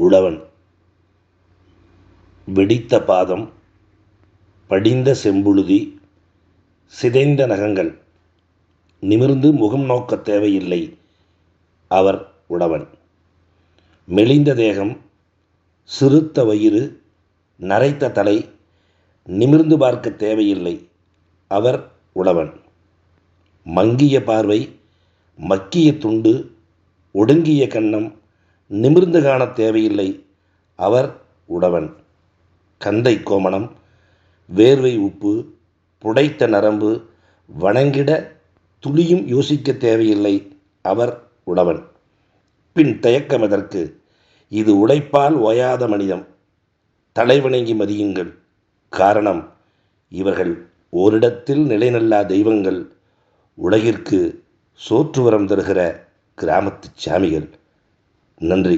உழவன். வெடித்த பாதம் படிந்த செம்புழுதி சிதைந்த நகங்கள் நிமிர்ந்து முகம் நோக்கத் தேவையில்லை. அவர் உழவன். மெலிந்த தேகம் சிறுத்த வயிறு நரைத்த தலை நிமிர்ந்து பார்க்க தேவையில்லை. அவர் உழவன். மங்கிய பார்வை மக்கிய துண்டு ஒடுங்கிய கன்னம் நிமிர்ந்து காணத் தேவையில்லை. அவர் உடவன். கந்தை கோமணம் வேர்வை உப்பு புடைத்த நரம்பு வணங்கிட துளியும் யோசிக்க தேவையில்லை. அவர் உடவன். பின் தயக்கம் எதற்கு? இது உழைப்பால் ஓயாத மனிதம். தலைவணங்கி மதியுங்கள். காரணம் இவர்கள் ஓரிடத்தில் நிலைநல்லா தெய்வங்கள். உலகிற்கு சோற்றுவரம் தருகிற கிராமத்துச் சாமிகள். நன்றி.